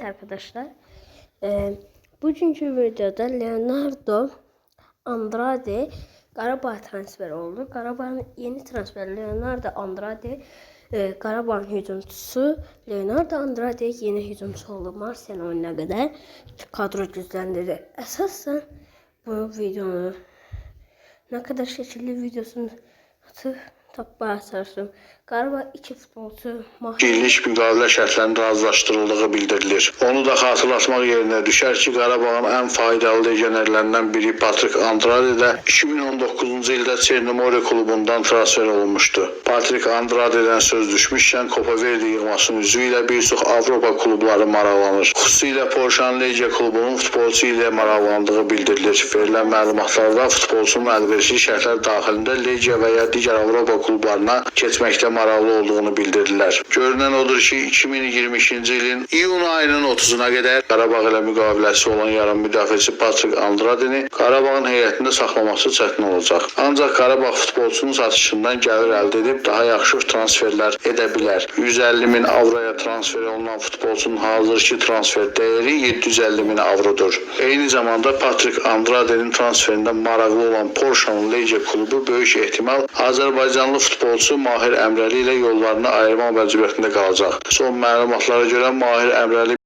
Evet arkadaşlar. Ee, bugünkü videoda Leonardo Andrade Qarabağ transferi oldu. Qarabağın yeni transferi Leonardo Andrade e, Qarabağın hücumçusu Leonardo Andrade yeni hücumçu oldu. Marsilya'nın oyununa kadar kadro güçlendirdi. Esasen bu videonu ne kadar şekilli videosunu atıp tapmaya çalıştım. Qarabağ iki futbolcu mahir illik müqavilə şərtlərinin razılaşdırıldığı bildirilir. Onu da xatırlatmaq yerinə düşər ki, Qarabağın ən faydalı legionerlərindən biri Patrik Andrade də 2019-cu ildə Çernomorye klubundan transfer olunmuşdu. Patrik Andrade'dən söz düşmüşkən Copa Verde yığmasının üzvü ilə bir çox Avropa klubları maraqlanır. Xüsusilə Porşan Legia klubunun futbolçu ilə maraqlandığı bildirilir. Verilən məlumatlarda futbolçunun əlverişli şərtlər daxilində Legia və ya digər Avropa klublarına keçməkdə maraqlı olduğunu bildirdilər. Görünən odur ki, 2022-ci ilin iyun ayının 30-una qədər Qarabağ ilə müqaviləsi olan yarım müdafiəçi Patrik Andradeni Qarabağın heyətində saxlaması çətin olacaq. Ancaq Qarabağ futbolçunun satışından gəlir əldə edib daha yaxşı transferlər edə bilər. 150 min avroya transfer olunan futbolçunun hazırki transfer dəyəri 750 min avrodur. Eyni zamanda Patrik Andrade'nin transferində maraqlı olan Porsche'nin Legia klubu böyük ehtimal Azərbaycanlı futbolçu Mahir Əmrəli ilə yollarını ayırma məcburiyyətində qalacaq. Son məlumatlara görə Mahir Əmrəli